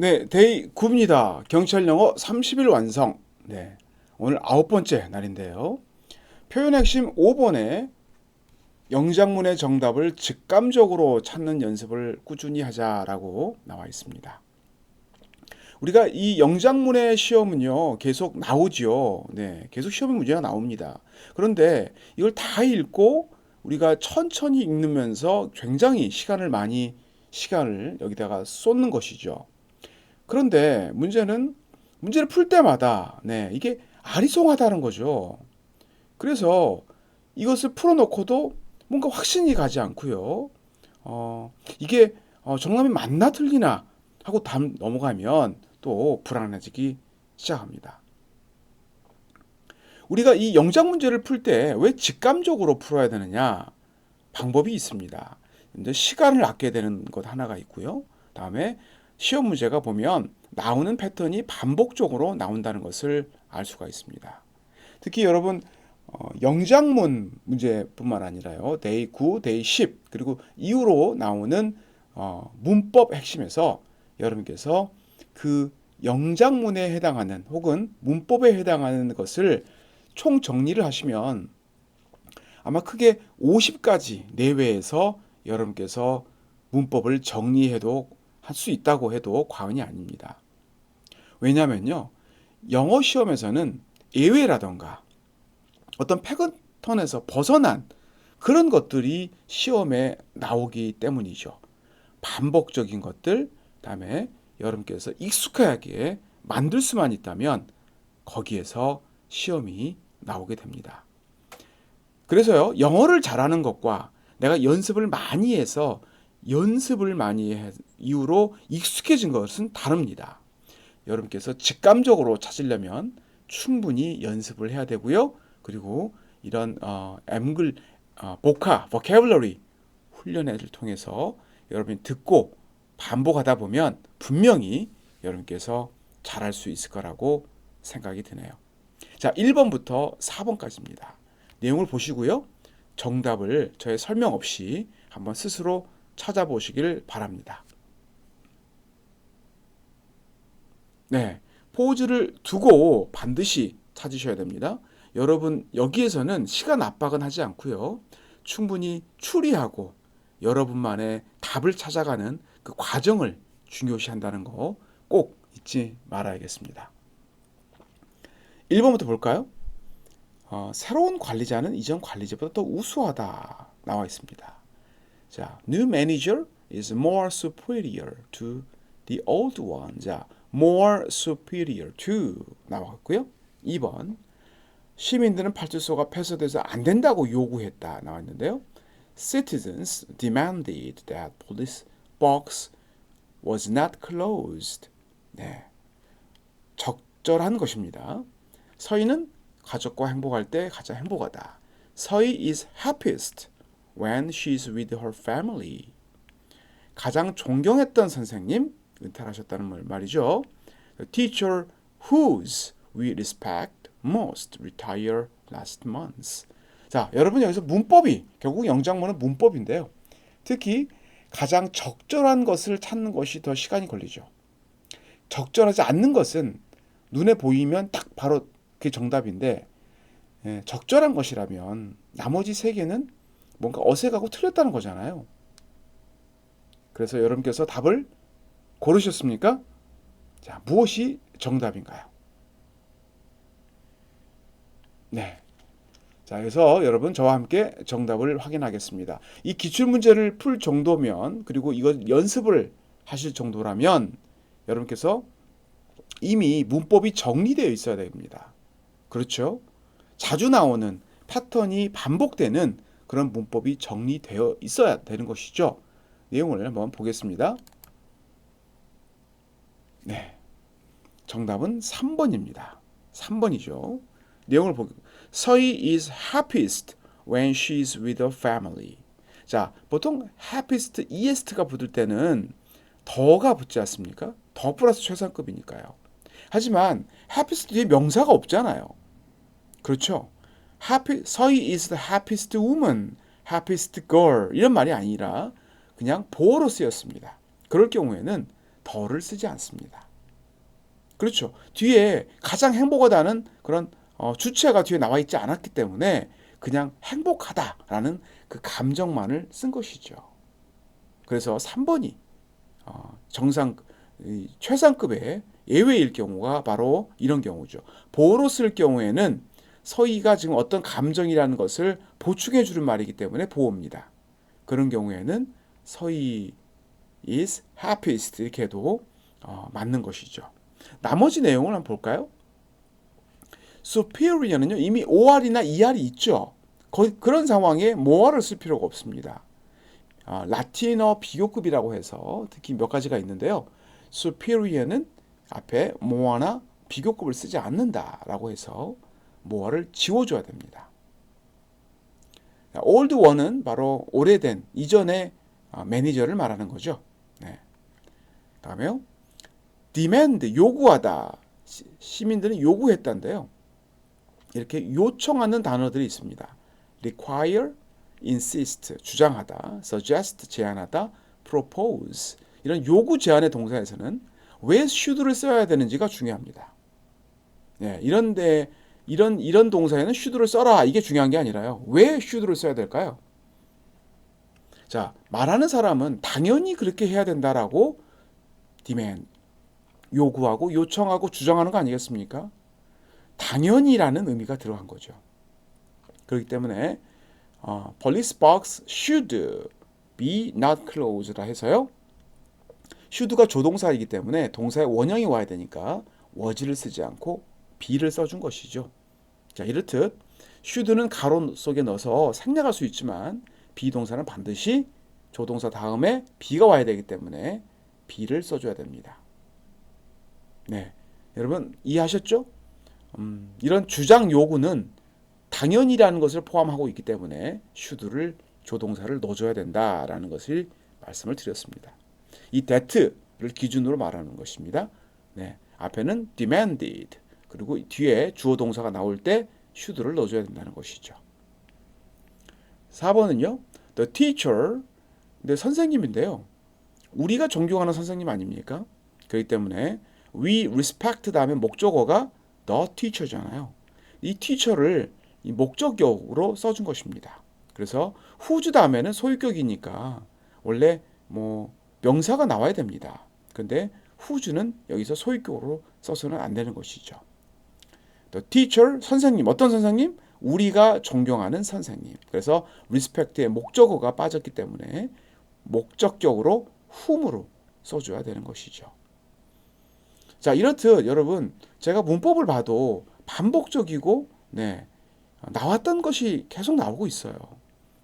네, 데이 9입니다. 경찰 영어 30일 완성. 네. 오늘 아홉 번째 날인데요. 표현 핵심 5번에 영장문의 정답을 직감적으로 찾는 연습을 꾸준히 하자라고 나와 있습니다. 우리가 이 영장문의 시험은요, 계속 나오지요. 네, 계속 시험의 문제가 나옵니다. 그런데 이걸 다 읽고 우리가 천천히 읽으면서 굉장히 시간을 많이 시간을 여기다가 쏟는 것이죠. 그런데 문제는 문제를 풀 때마다 네, 이게 아리송하다는 거죠. 그래서 이것을 풀어놓고도 뭔가 확신이 가지 않고요. 어, 이게 어, 정답이 맞나 틀리나 하고 담 넘어가면 또 불안해지기 시작합니다. 우리가 이 영장 문제를 풀 때 왜 직감적으로 풀어야 되느냐? 방법이 있습니다. 근데 시간을 아껴야 되는 것 하나가 있고요. 다음에 시험 문제가 보면 나오는 패턴이 반복적으로 나온다는 것을 알 수가 있습니다. 특히 여러분 어, 영장문 문제뿐만 아니라요. 데이 9, 데이 10 그리고 이후로 나오는 어, 문법 핵심에서 여러분께서 그 영장문에 해당하는 혹은 문법에 해당하는 것을 총 정리를 하시면 아마 크게 50가지 내외에서 여러분께서 문법을 정리해도 할 수 있다고 해도 과언이 아닙니다. 왜냐면요. 영어 시험에서는 예외라던가 어떤 패턴에서 벗어난 그런 것들이 시험에 나오기 때문이죠. 반복적인 것들, 다음에 여러분께서 익숙하게 만들 수만 있다면 거기에서 시험이 나오게 됩니다. 그래서요, 영어를 잘하는 것과 내가 연습을 많이 해서 연습을 많이 해 이후로 익숙해진 것은 다릅니다. 여러분께서 직감적으로 찾으려면 충분히 연습을 해야 되고요. 그리고 이런 어, 엠글 어, 보카, vocabulary 훈련을 통해서 여러분이 듣고 반복하다 보면 분명히 여러분께서 잘할 수 있을 거라고 생각이 드네요. 자, 1번부터 4번까지입니다. 내용을 보시고요. 정답을 저의 설명 없이 한번 스스로 찾아보시길 바랍니다. 네. 포즈를 두고 반드시 찾으셔야 됩니다. 여러분, 여기에서는 시간 압박은 하지 않고요. 충분히 추리하고 여러분만의 답을 찾아가는 그 과정을 중요시 한다는 거 꼭 잊지 말아야겠습니다. 1번부터 볼까요? 어, 새로운 관리자는 이전 관리자보다 더 우수하다 나와 있습니다. 자, new manager is more superior to the old one. 자, more superior to 나왔고요. 2번 시민들은 팔주소가 폐쇄돼서 안 된다고 요구했다 나왔는데요. Citizens demanded that police box was not closed. 네. 적절한 것입니다. 서희는 가족과 행복할 때 가장 행복하다. 서희 is happiest when she's with her family. 가장 존경했던 선생님, 은퇴하셨다는 말이죠. The teacher whose we respect most retired last month. 자, 여러분 여기서 문법이 결국 영장문은 문법인데요. 특히 가장 적절한 것을 찾는 것이 더 시간이 걸리죠. 적절하지 않는 것은 눈에 보이면 딱 바로 그게 정답인데 예, 적절한 것이라면 나머지 세 개는 뭔가 어색하고 틀렸다는 거잖아요. 그래서 여러분께서 답을 고르셨습니까? 자, 무엇이 정답인가요? 네. 자, 그래서 여러분 저와 함께 정답을 확인하겠습니다. 이 기출 문제를 풀 정도면 그리고 이거 연습을 하실 정도라면 여러분께서 이미 문법이 정리되어 있어야 됩니다. 그렇죠? 자주 나오는 패턴이 반복되는 그런 문법이 정리되어 있어야 되는 것이죠. 내용을 한번 보겠습니다. 네. 정답은 3번입니다. 3번이죠. 내용을 보고 서희 is happiest when she's with her family. 자, 보통 happiest, east가 붙을 때는 더가 붙지 않습니까? 더 플러스 최상급이니까요. 하지만 happiest 뒤에 명사가 없잖아요. 그렇죠? Happy, 서희 is the happiest woman, happiest girl 이런 말이 아니라 그냥 보어로 쓰였습니다. 그럴 경우에는 더를 쓰지 않습니다. 그렇죠. 뒤에 가장 행복하다는 그런 어, 주체가 뒤에 나와 있지 않았기 때문에 그냥 행복하다라는 그 감정만을 쓴 것이죠. 그래서 3번이 어, 정상 이, 최상급의 예외일 경우가 바로 이런 경우죠. 보호로 쓸 경우에는 서희가 지금 어떤 감정이라는 것을 보충해 주는 말이기 때문에 보호입니다. 그런 경우에는 서희 is happiest 이렇게 해도 어, 맞는 것이죠. 나머지 내용을 한번 볼까요? superior는요 이미 OR이나 ER이 있죠. 거, 그런 상황에 more를 쓸 필요가 없습니다. 아, 라틴어 비교급이라고 해서 특히 몇 가지가 있는데요. superior는 앞에 more나 비교급을 쓰지 않는다라고 해서 more를 지워줘야 됩니다. old one은 바로 오래된 이전의 아, 매니저를 말하는 거죠. 네. 다음에요. demand 요구하다. 시민들은 요구했다인데요. 이렇게 요청하는 단어들이 있습니다. require, insist 주장하다, suggest 제안하다, propose 이런 요구 제안의 동사에서는 왜 should를 써야 되는지가 중요합니다. 네, 이런데 이런 이런 동사에는 should를 써라 이게 중요한 게 아니라요. 왜 should를 써야 될까요? 자, 말하는 사람은 당연히 그렇게 해야 된다라고 demand 요구하고 요청하고 주장하는 거 아니겠습니까? 당연히라는 의미가 들어간 거죠. 그렇기 때문에 어, police box should be not closed라 해서요. should가 조동사이기 때문에 동사의 원형이 와야 되니까 was를 쓰지 않고 be를 써준 것이죠. 자 이렇듯 should는 가로 속에 넣어서 생략할 수 있지만 비동사는 반드시 조동사 다음에 be가 와야 되기 때문에 be를 써줘야 됩니다. 네, 여러분 이해하셨죠? 음, 이런 주장 요구는 당연이라는 것을 포함하고 있기 때문에 should를 조동사를 넣어줘야 된다라는 것을 말씀을 드렸습니다. 이 that를 기준으로 말하는 것입니다. 네, 앞에는 demanded 그리고 뒤에 주어 동사가 나올 때 should를 넣어줘야 된다는 것이죠. 4번은요. The teacher 근데 선생님인데요. 우리가 존경하는 선생님 아닙니까? 그렇기 때문에 we respect 다음에 목적어가 the teacher잖아요. 이 teacher를 이 목적격으로 써준 것입니다. 그래서 whose 다음에는 소유격이니까 원래 뭐 명사가 나와야 됩니다. 근데 whose는 여기서 소유격으로 써서는 안 되는 것이죠. The teacher 선생님 어떤 선생님? 우리가 존경하는 선생님. 그래서 respect의 목적어가 빠졌기 때문에 목적격으로 whom으로 써줘야 되는 것이죠. 자 이렇듯 여러분 제가 문법을 봐도 반복적이고 네 나왔던 것이 계속 나오고 있어요.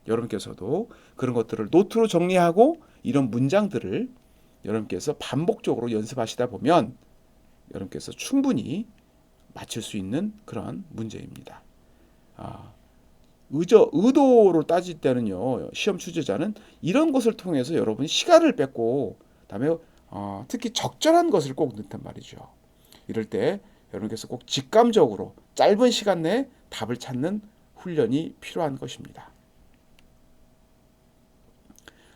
여러분께서도 그런 것들을 노트로 정리하고 이런 문장들을 여러분께서 반복적으로 연습하시다 보면 여러분께서 충분히 맞출 수 있는 그런 문제입니다. 아, 의저, 의도로 따질 때는요, 시험 출제자는 이런 것을 통해서 여러분이 시간을 뺏고, 다음에 어, 특히 적절한 것을 꼭 넣단 말이죠. 이럴 때 여러분께서 꼭 직감적으로 짧은 시간 내에 답을 찾는 훈련이 필요한 것입니다.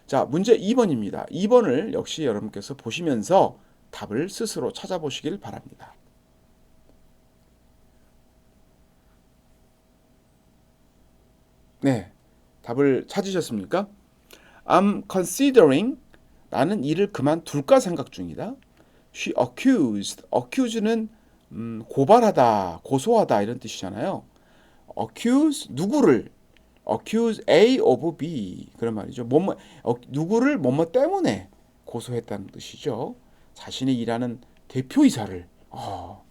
자, 문제 2번입니다. 2번을 역시 여러분께서 보시면서 답을 스스로 찾아보시길 바랍니다. 네. 답을 찾으셨습니까? I'm considering 나는 일을 그만둘까 생각 중이다. She accused. accuse는 음, 고발하다, 고소하다 이런 뜻이잖아요. accuse 누구를 accuse A of B 그런 말이죠. 뭐뭐 어, 누구를 뭐뭐 때문에 고소했다는 뜻이죠. 자신이 일하는 대표이사를 어,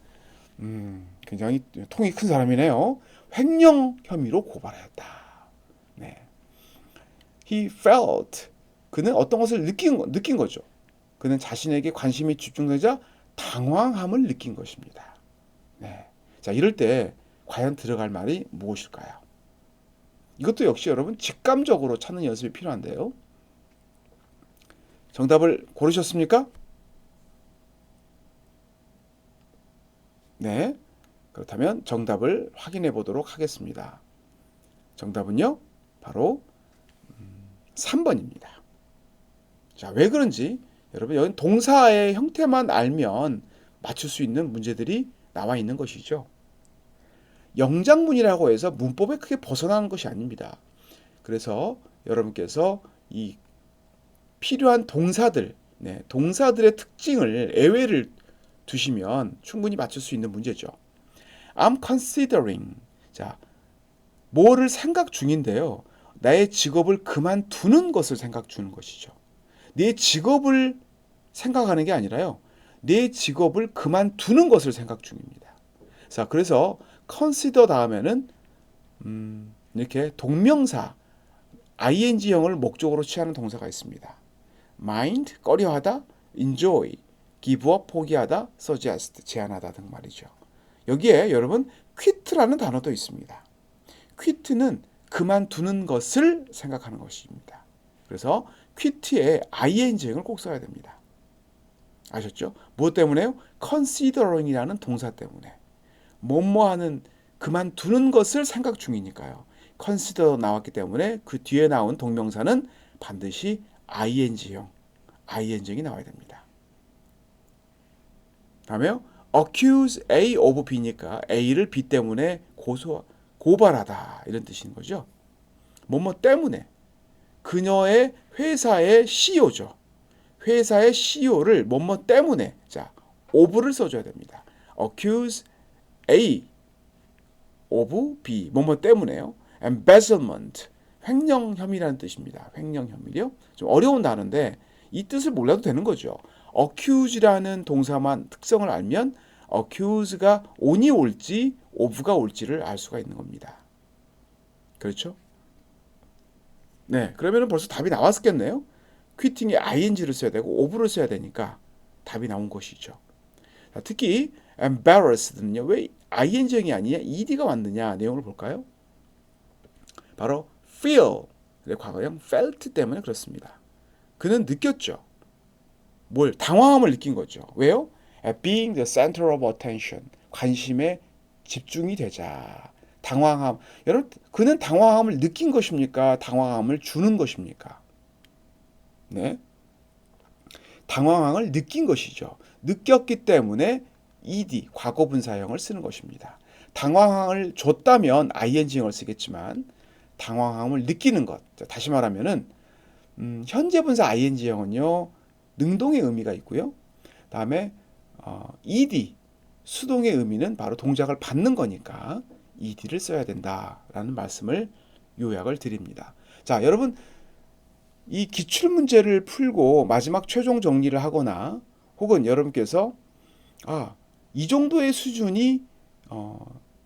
음, 굉장히 통이 큰 사람이네요. 횡령 혐의로 고발하였다. 네. He felt 그는 어떤 것을 느낀 느낀 거죠. 그는 자신에게 관심이 집중되자 당황함을 느낀 것입니다. 네. 자, 이럴 때 과연 들어갈 말이 무엇일까요? 이것도 역시 여러분 직감적으로 찾는 연습이 필요한데요. 정답을 고르셨습니까? 네. 그렇다면 정답을 확인해 보도록 하겠습니다. 정답은요, 바로 3번입니다. 자, 왜 그런지 여러분 여기 동사의 형태만 알면 맞출 수 있는 문제들이 나와 있는 것이죠. 영장문이라고 해서 문법에 크게 벗어나는 것이 아닙니다. 그래서 여러분께서 이 필요한 동사들, 네, 동사들의 특징을 예외를 두시면 충분히 맞출 수 있는 문제죠. I'm considering. 자, 뭐를 생각 중인데요. 나의 직업을 그만두는 것을 생각 주는 것이죠. 내 직업을 생각하는 게 아니라요. 내 직업을 그만두는 것을 생각 중입니다. 자, 그래서 consider 다음에는 음, 이렇게 동명사 ing형을 목적으로 취하는 동사가 있습니다. mind 꺼려하다, enjoy give 포기하다, suggest 제안하다 등 말이죠. 여기에 여러분 quit라는 단어도 있습니다. quit는 그만두는 것을 생각하는 것입니다. 그래서 quit에 ing형을 꼭 써야 됩니다. 아셨죠? 무엇 때문에요? considering이라는 동사 때문에. 뭐뭐 하는 그만두는 것을 생각 중이니까요. consider 나왔기 때문에 그 뒤에 나온 동명사는 반드시 ing형, ing형이 나와야 됩니다. 다음에요. accuse A of B니까 A를 B 때문에 고소 고발하다 이런 뜻인 거죠. 뭐뭐 때문에 그녀의 회사의 CEO죠. 회사의 CEO를 뭐뭐 때문에 자 of를 써줘야 됩니다. accuse A of B 뭐뭐 때문에요. embezzlement 횡령 혐의라는 뜻입니다. 횡령 혐의요. 좀 어려운 단어인데 이 뜻을 몰라도 되는 거죠. accuse라는 동사만 특성을 알면 accuse가 on이 올지 of가 올지를 알 수가 있는 겁니다. 그렇죠? 네, 그러면 벌써 답이 나왔겠네요. 퀴팅에 ing를 써야 되고 of를 써야 되니까 답이 나온 것이죠. 자, 특히 embarrassed는요. 왜 ing형이 아니냐 ed가 왔느냐 내용을 볼까요? 바로 feel 과거형 felt 때문에 그렇습니다. 그는 느꼈죠. 뭘 당황함을 느낀 거죠. 왜요? being the center of attention 관심에 집중이 되자 당황함 여러분 그는 당황함을 느낀 것입니까? 당황함을 주는 것입니까? 네. 당황함을 느낀 것이죠. 느꼈기 때문에 ed 과거 분사형을 쓰는 것입니다. 당황함을 줬다면 ing형을 쓰겠지만 당황함을 느끼는 것. 다시 말하면은 음, 현재 분사 ing형은요. 능동의 의미가 있고요. 다음에 어, ed 수동의 의미는 바로 동작을 받는 거니까 ed를 써야 된다라는 말씀을 요약을 드립니다. 자, 여러분 이 기출 문제를 풀고 마지막 최종 정리를 하거나 혹은 여러분께서 아, 이 정도의 수준이 어,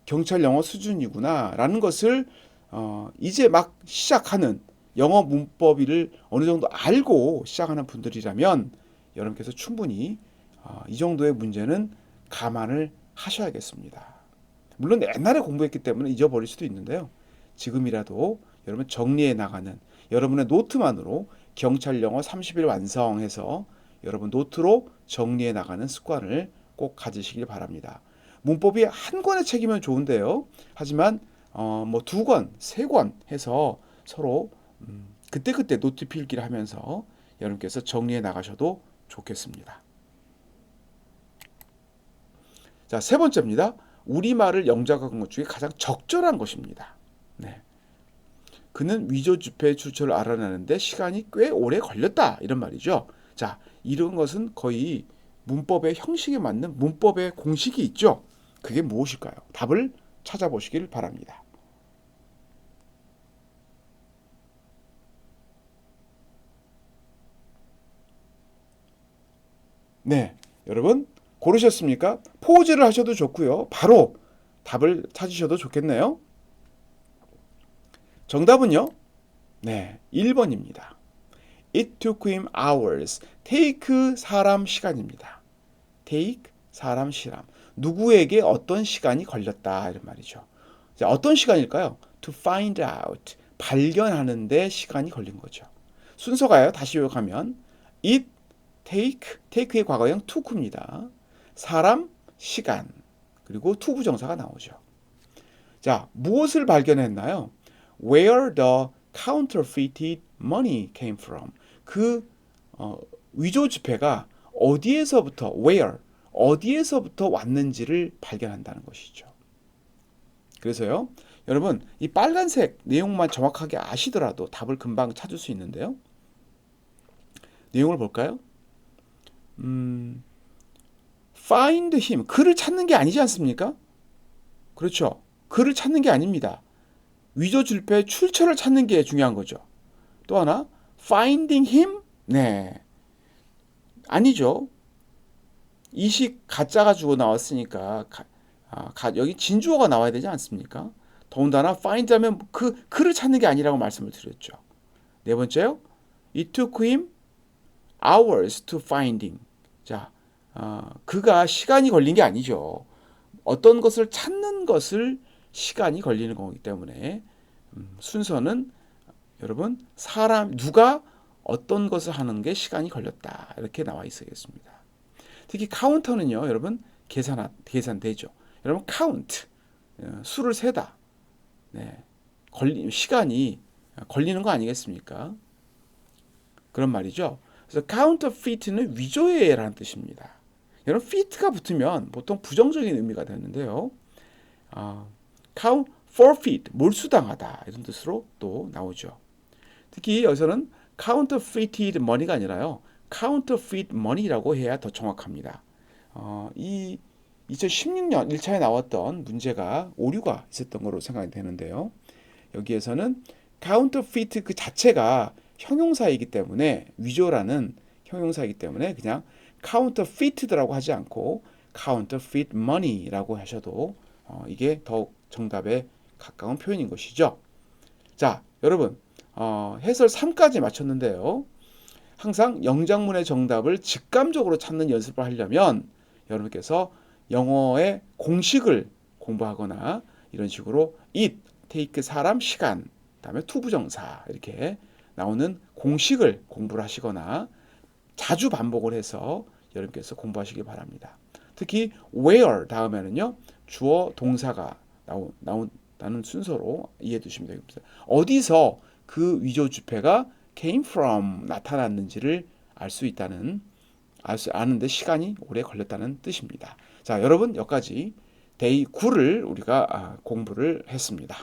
경찰 영어 수준이구나라는 것을 어, 이제 막 시작하는 영어 문법을 어느 정도 알고 시작하는 분들이라면 여러분께서 충분히 어, 이 정도의 문제는 감안을 하셔야겠습니다. 물론 옛날에 공부했기 때문에 잊어버릴 수도 있는데요. 지금이라도 여러분 정리해 나가는 여러분의 노트만으로 경찰 영어 30일 완성해서 여러분 노트로 정리해 나가는 습관을 꼭 가지시길 바랍니다. 문법이 한 권의 책이면 좋은데요. 하지만 어, 뭐 두 권, 세 권 해서 서로 음, 그때그때 노트 필기를 하면서 여러분께서 정리해 나가셔도 좋겠습니다. 자, 세 번째입니다. 우리말을 영작한 것 중에 가장 적절한 것입니다. 네. 그는 위조 지폐 출처를 알아내는데 시간이 꽤 오래 걸렸다. 이런 말이죠. 자, 이런 것은 거의 문법의 형식에 맞는 문법의 공식이 있죠. 그게 무엇일까요? 답을 찾아보시길 바랍니다. 네, 여러분 고르셨습니까? 포즈를 하셔도 좋고요. 바로 답을 찾으셔도 좋겠네요. 정답은요? 네, 1번입니다. It took him hours. take 사람 시간입니다. take 사람 시간. 누구에게 어떤 시간이 걸렸다 이런 말이죠. 자, 어떤 시간일까요? To find out. 발견하는데 시간이 걸린 거죠. 순서가요. 다시 요약하면 it take take의 과거형 took입니다. 사람, 시간 그리고 to 부정사가 나오죠. 자, 무엇을 발견했나요? Where the counterfeited money came from. 그 어, 위조 지폐가 어디에서부터 where 어디에서부터 왔는지를 발견한다는 것이죠. 그래서요. 여러분 이 빨간색 내용만 정확하게 아시더라도 답을 금방 찾을 수 있는데요. 내용을 볼까요? 음, find him 그를 찾는 게 아니지 않습니까? 그렇죠. 그를 찾는 게 아닙니다. 위조 줄패의 출처를 찾는 게 중요한 거죠. 또 하나 finding him 네 아니죠. 이식 가짜가 주고 나왔으니까 가, 아, 가, 여기 진주어가 나와야 되지 않습니까? 더군다나 find 하면 그 그를 찾는 게 아니라고 말씀을 드렸죠. 네 번째요. It took him hours to finding. 자, 어, 그가 시간이 걸린 게 아니죠. 어떤 것을 찾는 것을 시간이 걸리는 거기 때문에 음, 순서는 여러분 사람 누가 어떤 것을 하는 게 시간이 걸렸다 이렇게 나와 있어야겠습니다. 특히 카운터는요, 여러분 계산 계산되죠. 여러분 카운트 어, 수를 세다. 네, 걸리 시간이 걸리는 거 아니겠습니까? 그런 말이죠. 그래서 counterfeit는 위조예라는 뜻입니다. 여러분 feit가 붙으면 보통 부정적인 의미가 되는데요. 아, count forfeit 몰수당하다 이런 뜻으로 또 나오죠. 특히 여기서는 counterfeited money가 아니라요. counterfeit money라고 해야 더 정확합니다. 어, 이 2016년 1차에 나왔던 문제가 오류가 있었던 거로 생각이 되는데요. 여기에서는 counterfeit 그 자체가 형용사이기 때문에 위조라는 형용사이기 때문에 그냥 counterfeited라고 하지 않고 counterfeit money라고 하셔도 어, 이게 더욱 정답에 가까운 표현인 것이죠. 자, 여러분 어, 해설 3까지 마쳤는데요. 항상 영장문의 정답을 직감적으로 찾는 연습을 하려면 여러분께서 영어의 공식을 공부하거나 이런 식으로 it, take 사람, 시간, 그다음에 투부정사 이렇게 나오는 공식을 공부를 하시거나 자주 반복을 해서 여러분께서 공부하시기 바랍니다. 특히 where 다음에는요 주어 동사가 나오, 나온다는 순서로 이해해 두시면 되겠습니다. 어디서 그 위조 주패가 came from 나타났는지를 알 수 있다는 알 수 아는데 시간이 오래 걸렸다는 뜻입니다. 자 여러분 여기까지 데이 9를 우리가 아, 공부를 했습니다.